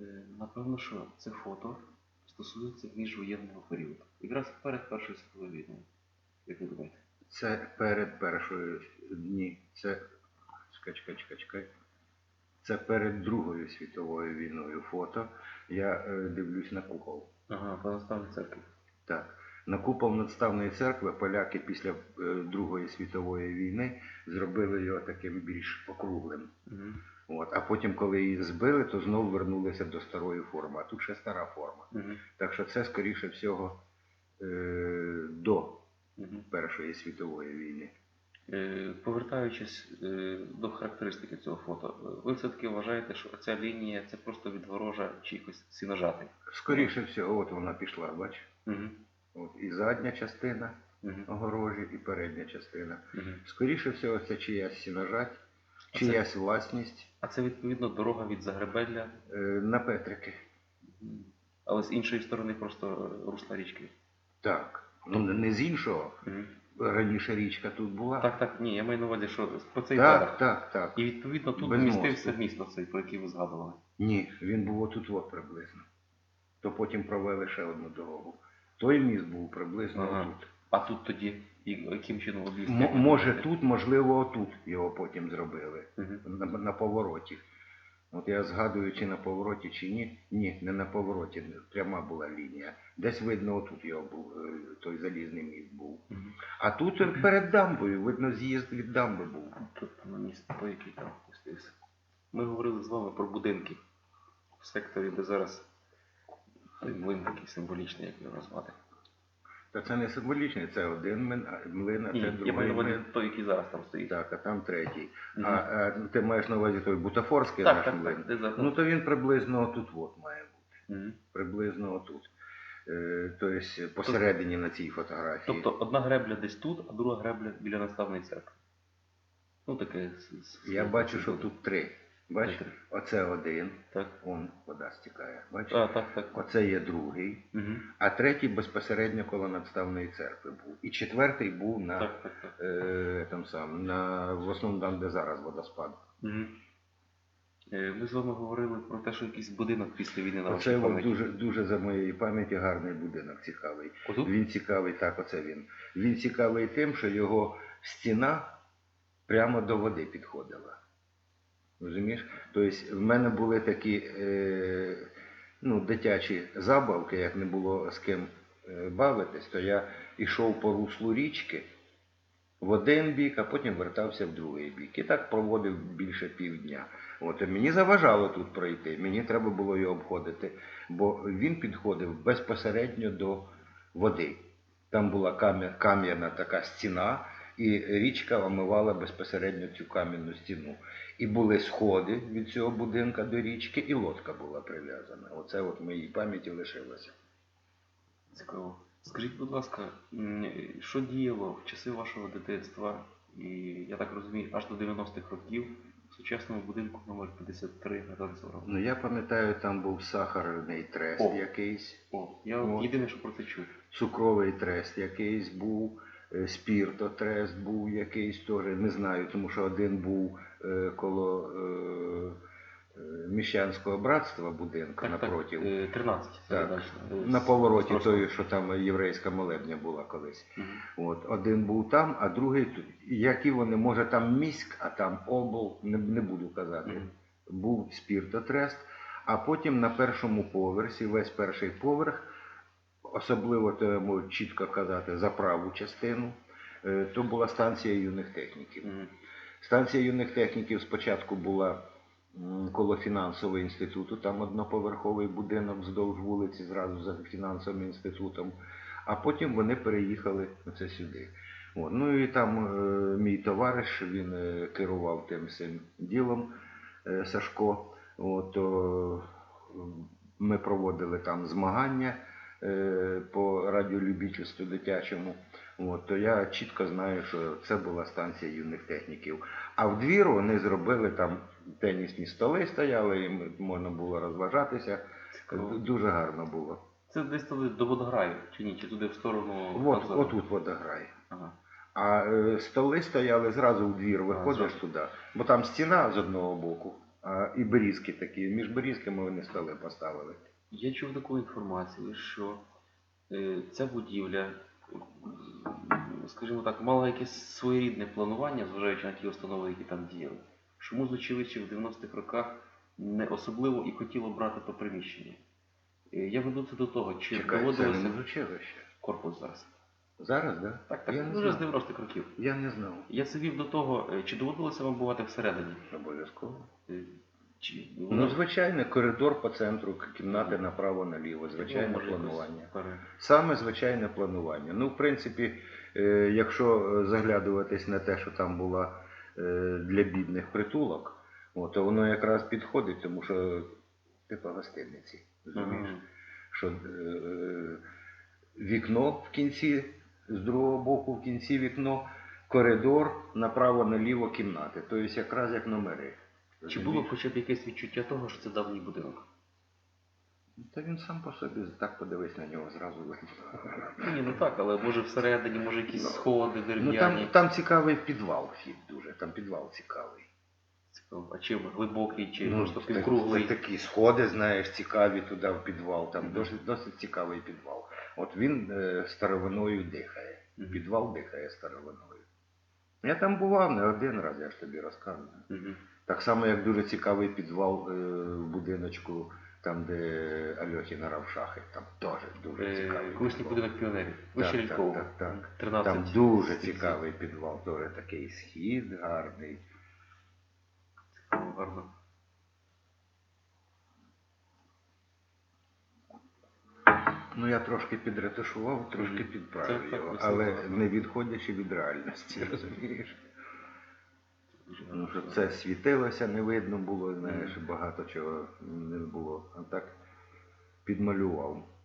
Е, Напевно, що це фото стосується міжвоєнного періоду. Якраз перед Першою світовою війною. Як ви думаєте? Це перед першою дні. Це. Чекай, чекай, чекай, чекай. Це перед Другою світовою війною фото. Я е, дивлюсь на купол. Ага, по церкви. Так. На купол надставної церкви поляки після е, Другої світової війни зробили його таким більш округлим. Угу. От. А потім, коли її збили, то знову вернулися до старої форми. А тут ще стара форма. Угу. Так що це, скоріше всього, е, до. Першої світової війни. Е, Повертаючись до характеристики цього фото, ви все-таки вважаєте, що ця лінія це просто відгорожа чи якось сіножатий? Скоріше всього, от вона пішла, бач. Угу. От і задня частина Угу. огорожі, і передня частина. Угу. Скоріше всього, це чиясь сіножать, А чиясь власність А це відповідно дорога від Загребелля, е, на Петрики. Але з іншої сторони просто е, русла річки. Так. Ну не з іншого. Угу. Раніше річка тут була. Так, так, ні, я маю на увазі, що про цей так, берег. так, так. І відповідно тут Без вмістився мосту. міст оцей, про який ви згадували. Ні, він був отут от приблизно. То потім провели ще одну дорогу. Той міст був приблизно Ага. отут. А тут тоді, яким чином? М- може тут, можливо, отут його потім зробили. Угу. На, на повороті. От я згадую, чи на повороті, чи ні. Ні, не на повороті, пряма була лінія. Десь видно, отут його був, е, той залізний міст був. А тут перед дамбою, видно, з'їзд від дамби був. Тут на місці, той, який там пустився. Ми говорили з вами про будинки в секторі, де зараз млин такий символічний, як його назвати. Та це не символічне, це один млин, а Ні, це я другий маю на увазі млин. той, який зараз там стоїть. Так, а там третій. Мгм. А, а ти маєш на увазі той бутафорський так, наш так, млин? так, де за... Ну то він приблизно отут от має бути. Мгм. Приблизно отут. Е, тобто посередині на цій фотографії. Тобто одна гребля десь тут, а друга гребля біля наставної церкви. Ну таке. Я бачу, що тут три. Бач, Три. оце один, Так. он вода стікає. Бач? А, так, так. Оце є другий, Угу. а третій безпосередньо коло надставної церкви був. І четвертий був на Так, так, так. е, там сам, на в основному там, де зараз водоспад. Угу. Ми з вами говорили про те, що якийсь будинок після війни на Оце дуже, дуже за моєї пам'яті гарний будинок цікавий. Отут? Він цікавий, так, оце він. Він цікавий тим, що його стіна прямо до води підходила. Розумієш? Тобто в мене були такі е, ну, дитячі забавки, як не було з ким е, бавитись, то я йшов по руслу річки в один бік, а потім вертався в другий бік. І так проводив більше півдня. От, і мені заважало тут пройти, мені треба було його обходити, бо він підходив безпосередньо до води. Там була кам'яна така стіна, і річка омивала безпосередньо цю кам'яну стіну. І були сходи від цього будинка до річки, і лодка була прив'язана. Оце от в моїй пам'яті лишилося. Цікаво. Скажіть, будь ласка, що діяло в часи вашого дитинства, і я так розумію, аж до 90-х років в сучасному будинку номер 53 на Танцоров? Ну я пам'ятаю, там був сахарний трест О. якийсь, О, я От. єдине, що про це чув. цукровий трест якийсь був, е, спіртотрест був якийсь теж, не знаю, тому що один був коло е, е, Міщанського братства будинку напроти. е, 13. Так. е, На повороті з той, що там єврейська молебня була колись. Мгм. От, один був там, а другий тут. Які вони, може там міськ, а там обл, не, не буду казати. Мгм. Був спіртотрест, а потім на першому поверсі, весь перший поверх, особливо то я можу чітко казати за праву частину, е, то була станція юних техніків. Станція юних техніків спочатку була коло фінансового інституту, там одноповерховий будинок вздовж вулиці, зразу за фінансовим інститутом, а потім вони переїхали це сюди. От. Ну і там е, мій товариш, він е, керував тим всім ділом е, Сашко. От, е, ми проводили там змагання е, по радіолюбительству дитячому. От, то я чітко знаю, що це була станція юних техніків. А в двір вони зробили там тенісні столи стояли, і можна було розважатися. Дуже гарно було. Це десь туди до водограю, чи ні? Чи туди в сторону От, отут водограй. Ага. А е, столи стояли зразу в двір, виходиш зразу. туди, бо там стіна з одного боку, А і берізки такі. Між берізками вони столи поставили. Я чув таку інформацію, що е, ця будівля, скажімо так, мала якесь своєрідне планування, зважаючи на ті установи, які там діяли. Що музичевичі в 90-х роках не особливо і хотіло брати то приміщення. Е, Я веду це до того, чи Чекай, це не доводилося музучилище. корпус зараз. Зараз, да? Так, так, Я вже з знав. 90-х років. Я не знав. Я це вів до того, е, чи доводилося вам бувати всередині? Обов'язково. Чи Ну, звичайно, коридор по центру, кімнати направо-наліво, звичайне може, якось планування. пере- Саме звичайне планування. Ну, в принципі, е, якщо е, заглядуватись на те, що там була е, для бідних притулок, от, то воно якраз підходить, тому що типа гостиниці. Розумієш? Ага. Що е, вікно в кінці, з другого боку в кінці вікно, коридор, направо-наліво кімнати. Тобто якраз як номери. Чи було хоча б якесь відчуття того, що це давній будинок? Та він сам по собі так подивись на нього зразу видно. Ну, Ні, ну так, але може всередині, може якісь сходи Ну там, там цікавий підвал вхід дуже, там підвал цікавий. Цікаво. А чим глибокий, чи Ну, просто півкруглий? так- такі сходи, знаєш, цікаві туди в підвал. Там досить, досить цікавий підвал. От він е, старовиною дихає. Підвал дихає старовиною. Я там бував не один раз, я ж тобі розказую. Угу. Так само, як дуже цікавий підвал е, в будиночку, там, де Альохін грав шахи, там теж дуже Е, цікавий. Колишній підвал. будинок піонерів. Вище Так, так, так, так. 13. Там дуже цікавий підвал, теж такий схід гарний. Гарно. Ну я трошки підретушував, трошки підправив його, але не відходячи від реальності, розумієш? Тому що це світилося, не видно було, знаєш, багато чого не було. А так підмалював.